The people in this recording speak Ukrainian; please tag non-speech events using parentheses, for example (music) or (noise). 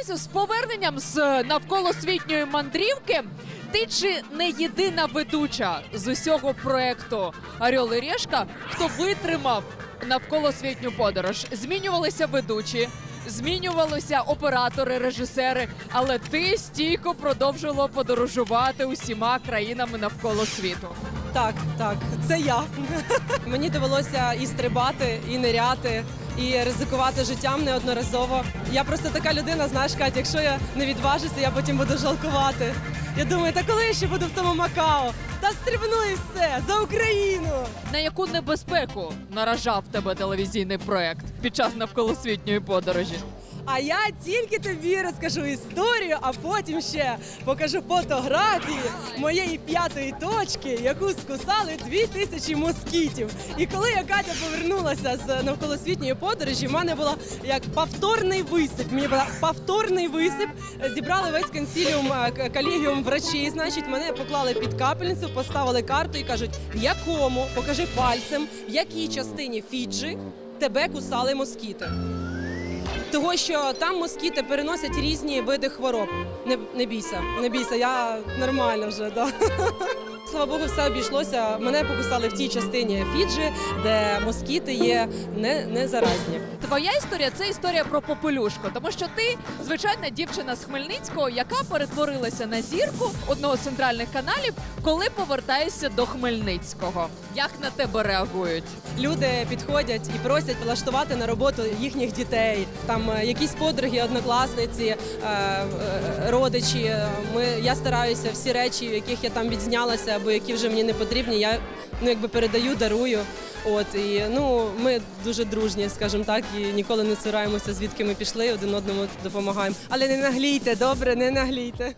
Лесю, з поверненням з навколосвітньої мандрівки. Ти чи не єдина ведуча з усього проекту Орел і Решка, хто витримав навколосвітню подорож? Змінювалися ведучі, змінювалися оператори, режисери, але ти стійко продовжувала подорожувати усіма країнами навколо світу. Так, так, це я. (laughs) Мені довелося і стрибати, і ниряти, і ризикувати життям неодноразово. Я просто така людина, знаєш, Катя, якщо я не відважуся, я потім буду жалкувати. Я думаю, та коли я ще буду в тому Макао? Та стрибну і все за Україну. На яку небезпеку наражав тебе телевізійний проект під час навколосвітньої подорожі? А я тільки тобі розкажу історію, а потім ще покажу фотографії моєї п'ятої точки, яку скусали дві тисячі москітів. І коли я Катя повернулася з навколосвітньої подорожі, в мене було як повторний висип. Мені була повторний висип. Зібрали весь консіліум е, колегіум врачей. Значить, мене поклали під капельницю, поставили карту і кажуть, якому покажи пальцем, в якій частині Фіджі тебе кусали москіти. Того, що там москіти переносять різні види хвороб. Не, не бійся, не бійся, я нормально вже. Да. (laughs) Слава Богу, все обійшлося. Мене покусали в тій частині Фіджі, де москіти є не, не заразні. Твоя історія це історія про попелюшку, тому що ти звичайна дівчина з Хмельницького, яка перетворилася на зірку одного з центральних каналів, коли повертаєшся до Хмельницького. Як на тебе реагують? Люди підходять і просять влаштувати на роботу їхніх дітей. Там е, якісь подруги, однокласниці, е, е, родичі. Ми я стараюся всі речі, в яких я там відзнялася, або які вже мені не потрібні. Я ну якби передаю, дарую. От і ну ми дуже дружні, скажімо так, і ніколи не цураємося, звідки ми пішли, один одному допомагаємо. Але не наглійте, добре, не наглійте.